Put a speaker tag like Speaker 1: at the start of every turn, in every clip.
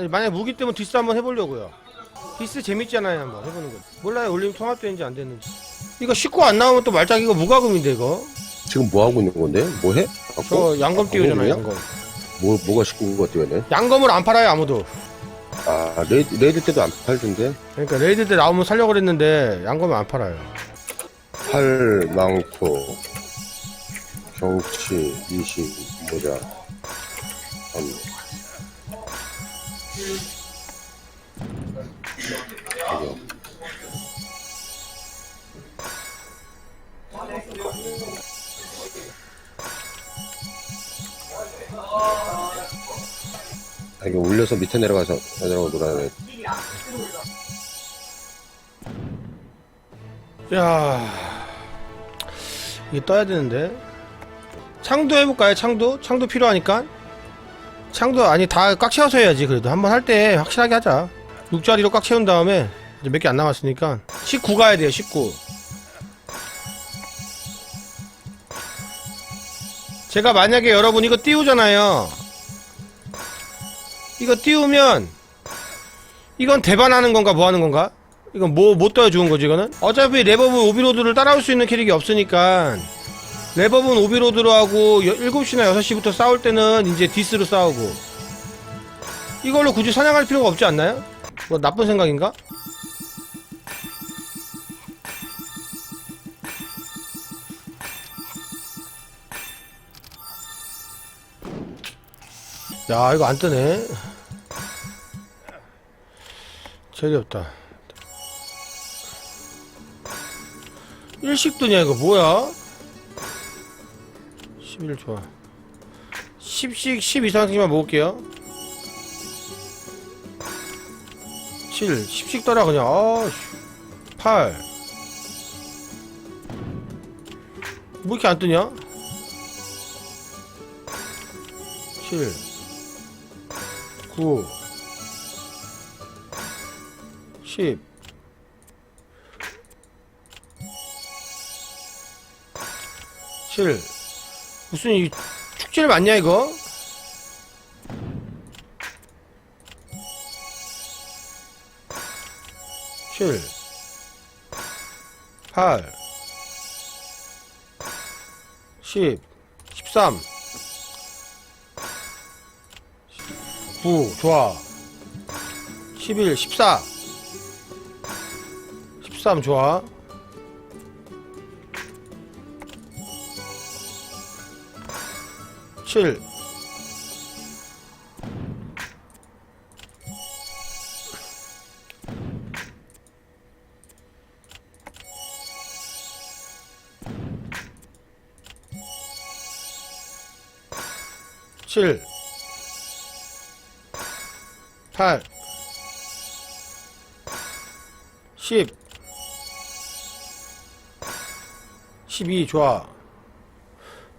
Speaker 1: 아니 만약 무기 때문에 디스 한번 해보려고요. 디스 재밌잖아요 한번 해보는 거. 몰라요 올림 통합되는지 안 됐는지. 이거 19 안 나오면 또 말짝 이거 무과금인데 이거?
Speaker 2: 지금 뭐 하고 있는 건데? 뭐 해? 갖고?
Speaker 1: 저 양검
Speaker 2: 아,
Speaker 1: 띄우잖아요
Speaker 2: 그거요?
Speaker 1: 양검.
Speaker 2: 뭐 뭐가 식구인 것 같아요,
Speaker 1: 양검을 안 팔아요 아무도.
Speaker 2: 아 레이드, 레이드 때도 안 팔던데?
Speaker 1: 그러니까 레이드 때 나오면 살려고 그랬는데 양검을 안 팔아요.
Speaker 2: 팔 망토 경치 20 모자 아, 이거 올려서 밑에 내려가서 내려가고 놀아야 돼.
Speaker 1: 야 이게 떠야 되는데. 창도 해볼까요? 창도? 창도 필요하니까. 창도 아니 다 꽉 채워서 해야지 그래도. 한번 할 때 확실하게 하자. 6자리로 꽉 채운 다음에 이제 몇 개 안 남았으니까. 19 가야 돼요 19 제가 만약에 여러분 이거 띄우잖아요 이거 띄우면 이건 대반하는 건가 뭐 하는 건가? 이건 뭐, 못 떠야 좋은 거지, 이거는? 어차피 레버브 오비로드를 따라올 수 있는 캐릭이 없으니까, 레버브는 오비로드로 하고, 7시나 6시부터 싸울 때는 이제 디스로 싸우고, 이걸로 굳이 사냥할 필요가 없지 않나요? 뭐, 나쁜 생각인가? 야, 이거 안 뜨네. 재미없다. 일식도냐 이거 뭐야? 11 좋아 10씩 10 이상씩만 먹을게요 7 10씩 떠라 그냥 아씨 8뭐 이렇게 안 뜨냐? 7 9 10 7 무슨 이 축제를 맞냐 이거? 칠, 팔, 십, 십삼, 구, 좋아. 십일, 십사, 십삼, 좋아. 7 7 8 10 12 좋아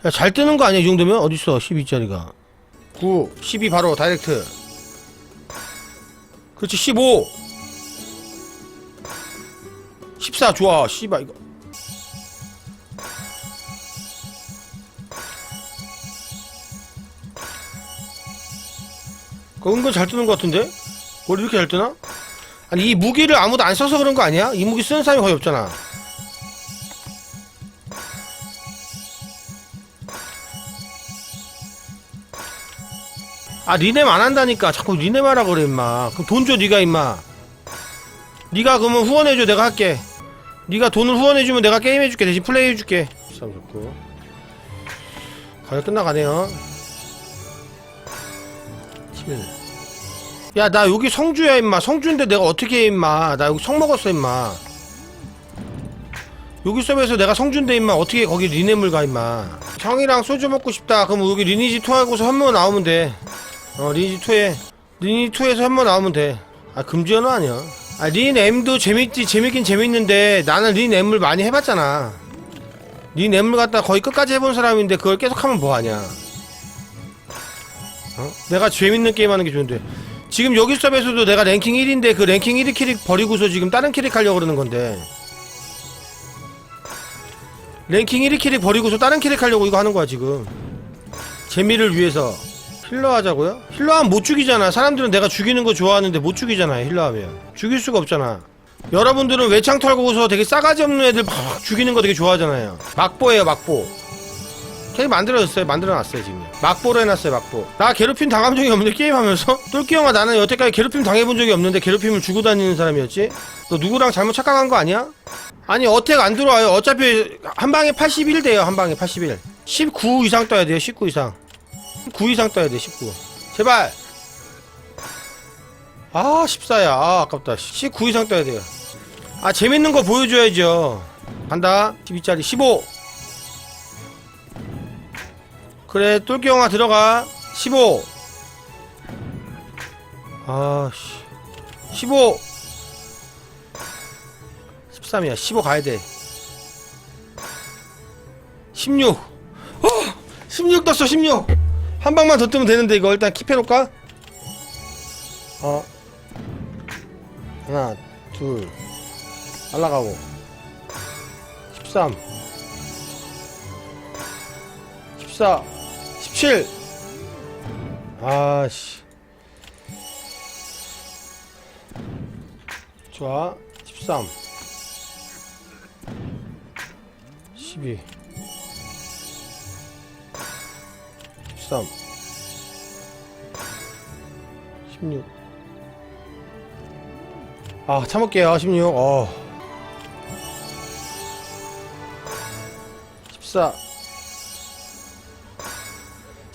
Speaker 1: 야, 잘 뜨는 거 아니야, 이 정도면? 어딨어, 12짜리가. 9, 12 바로, 다이렉트. 그렇지, 15. 14, 좋아, 씨발, 이거. 그거 은근 잘 뜨는 것 같은데? 원래 이렇게 잘 뜨나? 아니, 이 무기를 아무도 안 써서 그런 거 아니야? 이 무기 쓰는 사람이 거의 없잖아. 아 리넴 안 한다니까 자꾸 리넴 하라 그래 임마 그럼 돈 줘 니가 임마 니가 그러면 후원해줘 내가 할게 니가 돈을 후원해주면 내가 게임 해줄게 대신 플레이 해줄게 참 좋고 거의 끝나가네요 7 야 나 여기 성주야 임마. 성주인데 내가 어떻게 해 임마? 나 여기 성 먹었어 임마. 여기 서버에서 내가 성주인데 임마. 어떻게 거기 리넴을 가 임마? 형이랑 소주 먹고 싶다. 그럼 여기 리니지 투하고서 한번 나오면 돼. 어 리니지 2에 리니지 2에서 한번 나오면 돼 아 금지 연어 아니야? 아 린 M도 재밌지 재밌긴 재밌는데 나는 린 M을 많이 해봤잖아. 린 M을 갖다 거의 끝까지 해본 사람인데 그걸 계속 하면 뭐하냐 어? 내가 재밌는 게임 하는 게 좋은데. 지금 여기 수업에서도 내가 랭킹 1인데 그 랭킹 1위 캐릭 버리고서 지금 다른 캐릭 하려고 그러는 건데. 랭킹 1위 캐릭 버리고서 다른 캐릭 하려고 이거 하는 거야 지금. 재미를 위해서. 힐러 하자고요? 힐러 하면 못 죽이잖아. 사람들은 내가 죽이는 거 좋아하는데 못 죽이잖아요 힐러 하면. 죽일 수가 없잖아. 여러분들은 외창 털고서 되게 싸가지 없는 애들 막 죽이는 거 되게 좋아하잖아요. 막보예요 막보. 게임 만들어졌어요 만들어놨어요 지금 막보로 해놨어요 막보. 나 괴롭힘 당한 적이 없는데 게임하면서? 똘끼 형아 나는 여태까지 괴롭힘 당해본 적이 없는데 괴롭힘을 주고 다니는 사람이었지? 너 누구랑 잘못 착각한 거 아니야? 아니 어택 안 들어와요. 어차피 한 방에 81 돼요 한 방에 81 19 이상 떠야 돼요 19 이상. 9 이상 떠야 돼 19 제발! 아 14야. 아 아깝다. 19 이상 떠야 돼요. 아 재밌는 거 보여줘야죠. 간다. 12짜리 15 그래 똘끼 형아 들어가. 15 아씨. 15 13이야. 15 가야 돼. 16 어! 16 떴어 16 한 방만 더 뜨면 되는데 이거 일단 킵해놓을까? 어. 하나 둘. 날라가고. 13 14 17 아씨 좋아 13 12 13 16 아, 참을게요. 16. 어. 14.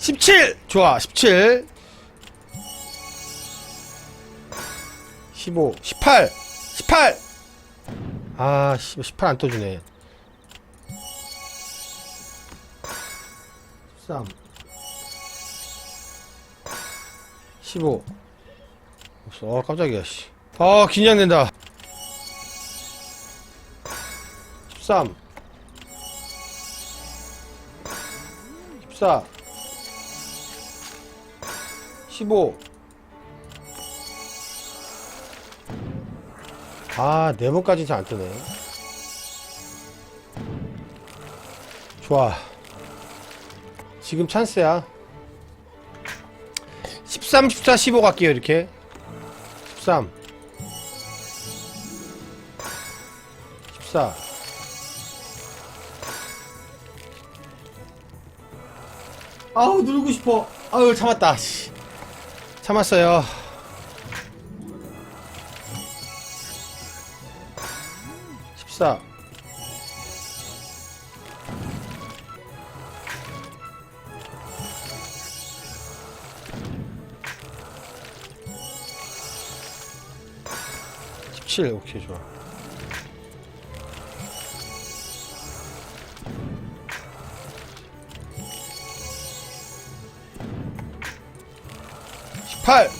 Speaker 1: 17! 좋아, 17. 15. 18! 18! 아, 씨, 18 안 떠주네. 13. 15. 없어. 어, 깜짝이야, 씨. 아, 긴장된다. 13. 14. 15. 아, 네 번까지 잘 안 뜨네. 좋아. 지금 찬스야. 13, 14, 15 갈게요, 이렇게. 13. 14. 아우, 누르고 싶어. 아유, 참았다. 씨. 참았어요. 십사. 십칠. 오케이, 좋아. 십팔.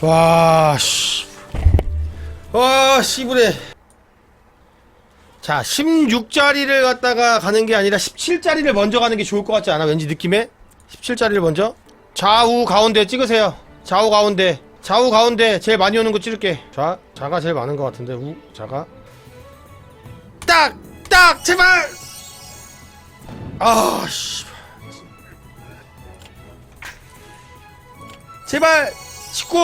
Speaker 1: 와, 씨. 와, 씨부레. 자, 16짜리를 갖다가 가는 게 아니라 17짜리를 먼저 가는 게 좋을 것 같지 않아? 왠지 느낌에? 17짜리를 먼저? 좌우 가운데 찍으세요. 좌우 가운데. 좌우 가운데 제일 많이 오는 거 찍을게. 좌, 좌가 제일 많은 것 같은데, 우, 좌가. 딱! 딱! 제발! 아, 씨. 제발! 19!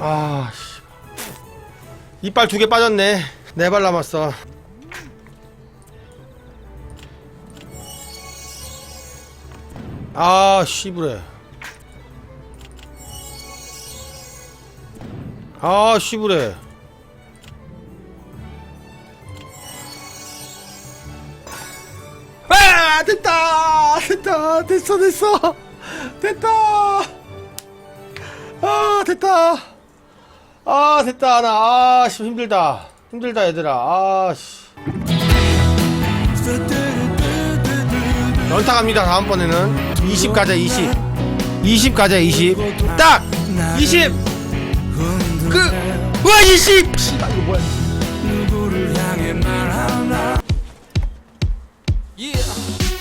Speaker 1: 아, 씨. 이빨 두 개 빠졌네. 네 발 남았어. 아, 씨부래. 아, 씨부래. 아, 됐다! 됐다! 됐어, 됐어! 됐다! 아, 됐다! 아 됐다 나 아 씨 힘들다 힘들다 얘들아. 아씨. 연타 갑니다 다음번에는. 20 가자 20 20 가자 20딱! 20 그와 20! 씨발 이거 뭐야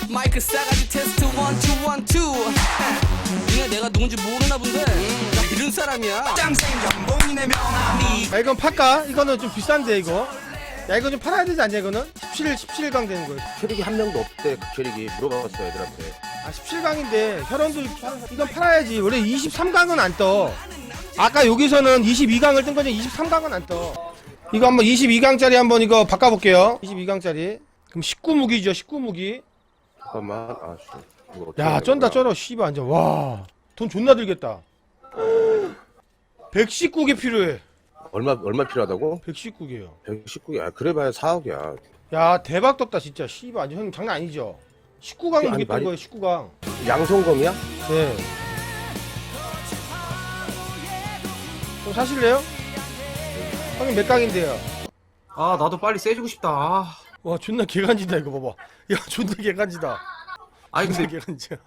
Speaker 3: 마이크 싸가지 테스트 1 2 1 2 니가 내가 누군지 모르나 본데. 나 이런 사람이야.
Speaker 1: 야 이건 팔까? 이거는 좀 비싼데 이거? 야 이거 좀 팔아야 되지 않냐 이거는? 17, 17강 되는 거야
Speaker 2: 캐릭이 한 명도 없대 그 캐릭이 물어봤어 애들한테.
Speaker 1: 아 17강인데 혈원들 이건 팔아야지. 원래 23강은 안 떠. 아까 여기서는 22강을 뜬 거지 23강은 안 떠. 이거 한번 22강짜리 한번 이거 바꿔볼게요. 22강짜리. 그럼 19무기죠 19무기.
Speaker 2: 잠깐만 아씨.
Speaker 1: 야 쩐다? 쩔어 씨발 완전 와 돈 존나 들겠다 119개 필요해.
Speaker 2: 얼마 얼마 필요하다고?
Speaker 1: 119개요.
Speaker 2: 119개? 아 그래봐야 4억이야.
Speaker 1: 야 대박 떴다 진짜. 씨발 형님 장난 아니죠? 19강
Speaker 2: 아니,
Speaker 1: 무기 뜬
Speaker 2: 많이-
Speaker 1: 거예요 19강.
Speaker 2: 양성검이야?
Speaker 1: 네. 좀 사실래요? 형님 몇 강인데요?
Speaker 4: 아 나도 빨리 세지고 싶다. 아,
Speaker 1: 와 존나 개간지다 이거 봐봐. 야 존나 개간지다.
Speaker 4: 아니
Speaker 1: 존나
Speaker 4: 근데
Speaker 1: 개간지야.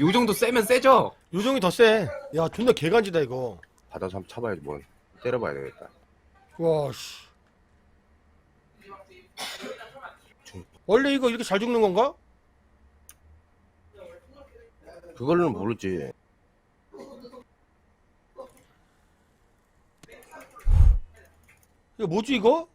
Speaker 4: 요 정도 세면 세죠?
Speaker 1: 요정이 더쎄야 존나 개간지다 이거
Speaker 2: 받아서 한번 쳐봐야지 뭐 때려봐야 되겠다
Speaker 1: 와 씨 원래 이거 이렇게 잘 죽는 건가?
Speaker 2: 그걸로는 모르지
Speaker 1: 이거 뭐지 이거?